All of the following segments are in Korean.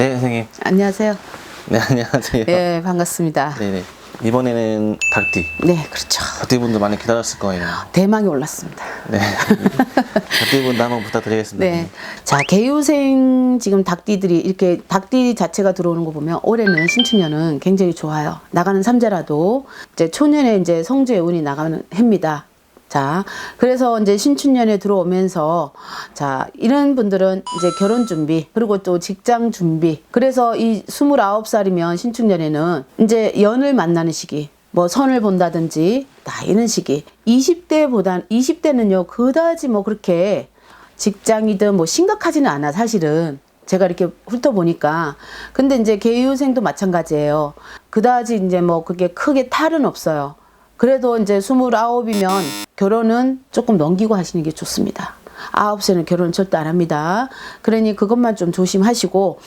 네, 선생님. 안녕하세요. 네, 안녕하세요. 예, 반갑습니다. 네네. 이번에는 닭띠. 네, 그렇죠. 닭띠분들 많이 기다렸을 거예요. 대망이 올랐습니다. 네. 닭띠분들 한번 부탁드리겠습니다. 네. 자, 개유생 지금 닭띠들이 이렇게 닭띠 자체가 들어오는 거 보면 올해는 신축년은 굉장히 좋아요. 나가는 삼재라도 이제 초년에 이제 성주의 운이 나가는 해입니다. 자, 그래서 이제 신축년에 들어오면서 자, 이런 분들은 이제 결혼 준비, 그리고 또 직장 준비. 그래서 이 29살이면 신축년에는 이제 연을 만나는 시기. 뭐 선을 본다든지 다 이런 시기. 20대보단 20대는요 그다지 뭐 그렇게 직장이든 뭐 심각하지는 않아 사실은 제가 이렇게 훑어보니까 근데 이제 개유생도 마찬가지예요. 그다지 이제 뭐 그게 크게 탈은 없어요. 그래도 이제 스물아홉이면 결혼은 조금 넘기고 하시는 게 좋습니다. 아홉 세는 결혼 절대 안 합니다. 그러니 그것만 좀 조심하시고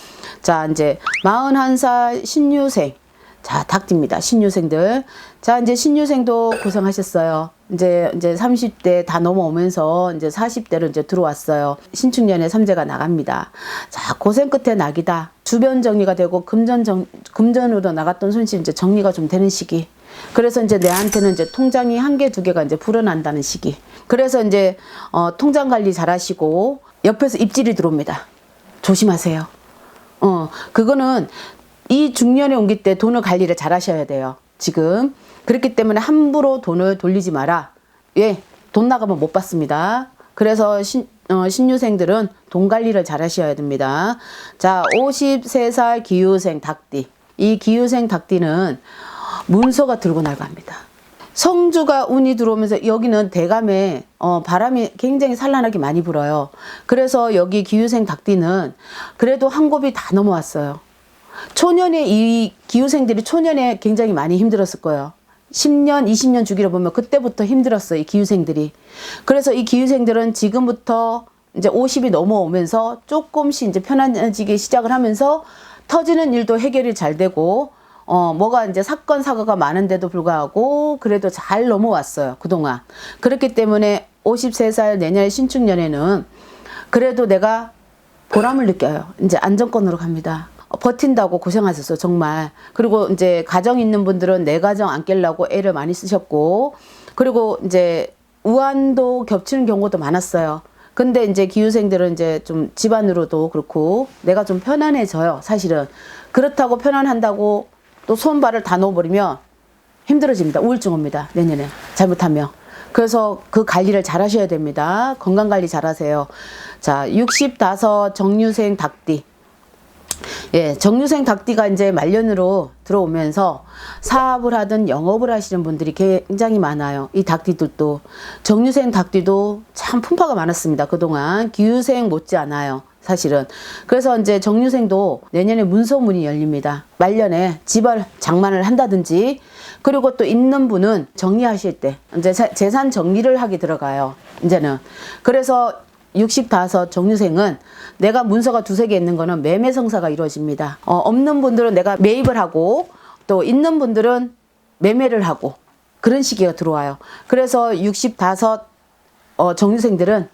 자 이제 마흔한 살 신유생 자, 닭띠입니다. 신유생들. 자, 이제 신유생도 고생하셨어요. 이제, 이제 30대 다 넘어오면서 이제 40대로 이제 들어왔어요. 신축년에 삼재가 나갑니다. 자, 고생 끝에 낙이다. 주변 정리가 되고 금전 정, 금전으로 나갔던 손실 이제 정리가 좀 되는 시기. 그래서 이제 내한테는 이제 통장이 한 개, 두 개가 이제 불어난다는 시기. 그래서 이제, 어, 통장 관리 잘 하시고, 옆에서 입질이 들어옵니다. 조심하세요. 어, 그거는 이 중년에 옮길 때 돈을 관리를 잘 하셔야 돼요. 지금. 그렇기 때문에 함부로 돈을 돌리지 마라. 예, 돈 나가면 못 받습니다. 그래서 신, 어, 신유생들은 돈 관리를 잘 하셔야 됩니다. 자, 53살 기후생 닭띠. 이 기후생 닭띠는 문서가 들고 나갑니다. 성주가 운이 들어오면서 여기는 대감에 어, 바람이 굉장히 산란하게 많이 불어요. 그래서 여기 기후생 닭띠는 그래도 한 곱이 다 넘어왔어요. 초년에 이 기후생들이 초년에 굉장히 많이 힘들었을 거예요. 10년, 20년 주기로 보면 그때부터 힘들었어요. 이 기후생들이. 그래서 이 기후생들은 지금부터 이제 50이 넘어오면서 조금씩 이제 편안해지기 시작을 하면서 터지는 일도 해결이 잘 되고 어, 뭐가 이제 사건, 사고가 많은데도 불구하고 그래도 잘 넘어왔어요. 그동안. 그렇기 때문에 53살 내년 신축년에는 그래도 내가 보람을 느껴요. 이제 안정권으로 갑니다. 어, 버틴다고 고생하셨어 정말. 그리고 이제 가정 있는 분들은 내 가정 안 깰라고 애를 많이 쓰셨고, 그리고 이제 우환도 겹치는 경우도 많았어요. 근데 이제 기후생들은 이제 좀 집안으로도 그렇고 내가 좀 편안해져요. 사실은 그렇다고 편안한다고 또 손발을 다 놓아버리면 힘들어집니다. 우울증 옵니다. 내년에 잘못하면. 그래서 그 관리를 잘 하셔야 됩니다. 건강 관리 잘 하세요. 자, 65 정유생 닭띠. 예, 정유생 닭띠가 이제 말년으로 들어오면서 사업을 하든 영업을 하시는 분들이 굉장히 많아요. 이 닭띠들도. 정유생 닭띠도 참 풍파가 많았습니다. 그동안. 기유생 못지 않아요. 사실은. 그래서 이제 정유생도 내년에 문서문이 열립니다. 말년에 집을 장만을 한다든지 그리고 또 있는 분은 정리하실 때 이제 자- 재산 정리를 하게 들어가요. 이제는. 그래서 65 정유생은 내가 문서가 두세 개 있는 거는 매매 성사가 이루어집니다. 어, 없는 분들은 내가 매입을 하고 또 있는 분들은 매매를 하고 그런 시기가 들어와요. 그래서 65 어, 정유생들은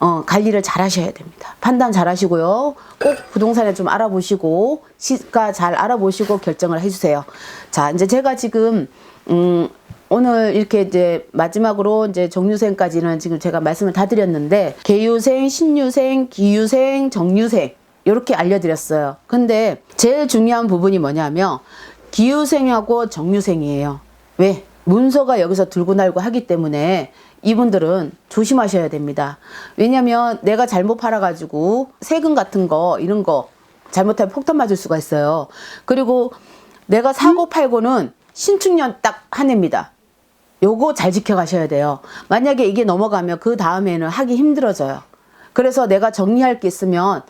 어, 관리를 잘 하셔야 됩니다. 판단 잘 하시고요. 꼭 부동산에 좀 알아보시고, 시가 잘 알아보시고 결정을 해주세요. 자, 이제 제가 지금, 음, 오늘 이렇게 이제 마지막으로 이제 정유생까지는 지금 제가 말씀을 다 드렸는데, 개유생, 신유생, 기유생, 정유생, 이렇게 알려드렸어요. 근데 제일 중요한 부분이 뭐냐면, 기유생하고 정유생이에요. 왜? 문서가 여기서 들고 날고 하기 때문에 이분들은 조심하셔야 됩니다. 왜냐면 내가 잘못 팔아가지고 세금 같은 거, 이런 거 잘못하면 폭탄 맞을 수가 있어요. 그리고 내가 사고 팔고는 신축년 딱 한 해입니다. 요거 잘 지켜가셔야 돼요. 만약에 이게 넘어가면 그 다음에는 하기 힘들어져요. 그래서 내가 정리할 게 있으면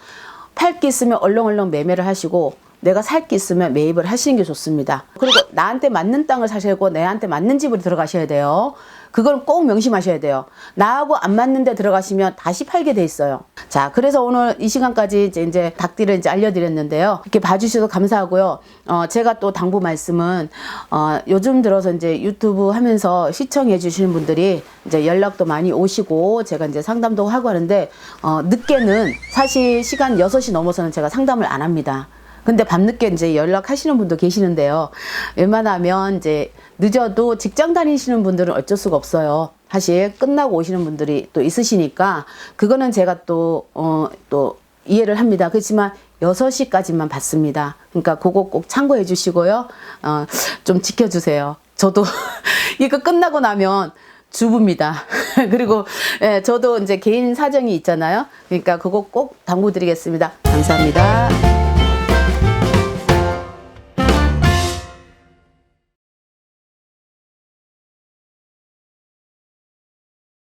팔 게 있으면 얼렁얼렁 매매를 하시고 내가 살 게 있으면 매입을 하시는 게 좋습니다. 그리고 나한테 맞는 땅을 사시고 내한테 맞는 집으로 들어가셔야 돼요. 그걸 꼭 명심하셔야 돼요. 나하고 안 맞는데 들어가시면 다시 팔게 돼 있어요. 자, 그래서 오늘 이 시간까지 이제, 이제 닭띠를 이제 알려드렸는데요. 이렇게 봐주셔서 감사하고요. 어, 제가 또 당부 말씀은 어, 요즘 들어서 이제 유튜브 하면서 시청해 주시는 분들이 이제 연락도 많이 오시고 제가 이제 상담도 하고 하는데 어, 늦게는 사실 시간 6시 넘어서는 제가 상담을 안 합니다. 근데 밤늦게 이제 연락하시는 분도 계시는데요. 웬만하면 이제 늦어도 직장 다니시는 분들은 어쩔 수가 없어요. 사실 끝나고 오시는 분들이 또 있으시니까 그거는 제가 또, 어, 또 이해를 합니다. 그렇지만 6시까지만 받습니다. 그러니까 그거 꼭 참고해 주시고요. 어, 좀 지켜주세요. 저도 이거 끝나고 나면 주부입니다. 그리고 예, 저도 이제 개인 사정이 있잖아요. 그러니까 그거 꼭 당부드리겠습니다. 감사합니다.